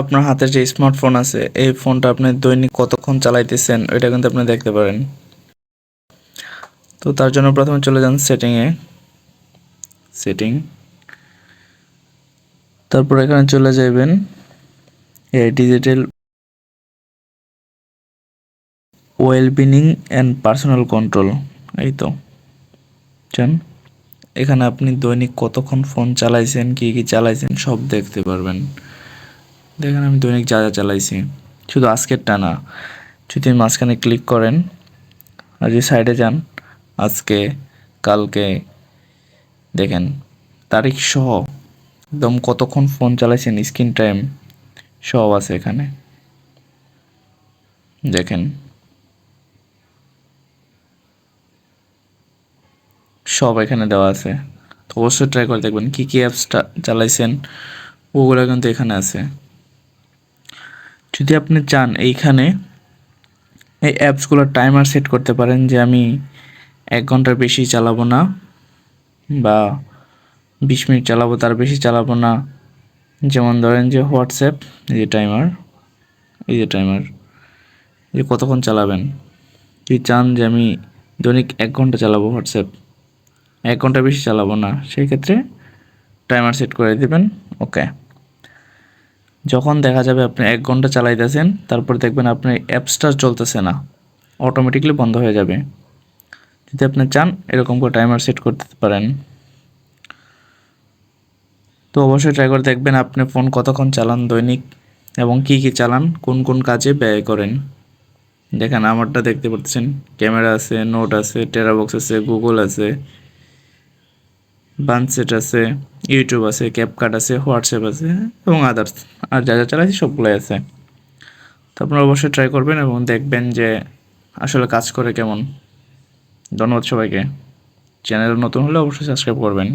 আপনার হাতে যে স্মার্টফোন আছে, এই ফোনটা আপনি দৈনিক কতক্ষণ চালাইতেছেন, ওইটা কিন্তু আপনি দেখতে পারেন। তো তার জন্য প্রথমে চলে যান সেটিংয়ে সেটিং তারপর এখানে চলে যাবেন এই digital wellbeing and personal control এই তো। চান এখানে আপনি দৈনিক কতক্ষণ ফোন চালাইছেন, কী কী চালাইছেন, সব দেখতে পারবেন। দেখেন আমি দৈনিক যা যা চালাইছি। শুধু আজকেরটা না, যদি মাঝখানে ক্লিক করেন, আর যে সাইডে যান, আজকে, কালকে, দেখেন, তারিখ সহ, একদম কতক্ষণ ফোন চালাইছেন স্ক্রিন টাইম সব আছে এখানে। দেখেন, সব এখানে দেওয়া আছে। তো অবশ্যই ট্রাই করে দেখবেন কী কী অ্যাপসটা চালাইছেন, ওগুলো কিন্তু এখানে আছে। যদি আপনি চান এইখানে এই অ্যাপসগুলোর টাইমার সেট করতে পারেন যে আমি এক ঘণ্টার বেশি চালাবো না বা বিশ মিনিট চালাবো, তার বেশি চালাবো না। যেমন ধরেন যে হোয়াটসঅ্যাপ, এই যে টাইমার, এই যে টাইমার যে কতক্ষণ চালাবেন? যদি চান যে আমি দৈনিক এক ঘণ্টা চালাবো হোয়াটসঅ্যাপ, এক ঘণ্টা বেশি চালাবো না, সেই ক্ষেত্রে টাইমার সেট করে দেবেন, ওকে। যখন দেখা যাবে আপনি এক ঘণ্টা চালাইতেছেন, তারপর দেখবেন আপনার অ্যাপসটা চলতেছে না অটোমেটিকলি বন্ধ হয়ে যাবে। যদি আপনি চান, এরকম করে টাইমার সেট করতে পারেন। তো অবশ্যই ট্রাই করে দেখবেন আপনি ফোন কতক্ষণ চালান দৈনিক এবং কি কি চালান, কোন কোন কাজে ব্যয় করেন। দেখেন, আমারটা দেখতে পাচ্ছেন ক্যামেরা আছে নোট আছে টেরাবক্স আছে গুগল আছে বানসেট আছে ইউটিউব আছে ক্যাপকাট আছে হোয়াটসঅ্যাপ আছে এবং আদার্স আর যা যা চালাইছি সবগুলোই আছে। তো আপনারা অবশ্যই ট্রাই করবেন এবং দেখবেন যে আসলে কাজ করে কেমন। ধন্যবাদ সবাইকে। চ্যানেল নতুন হলে অবশ্যই সাবস্ক্রাইব করবেন।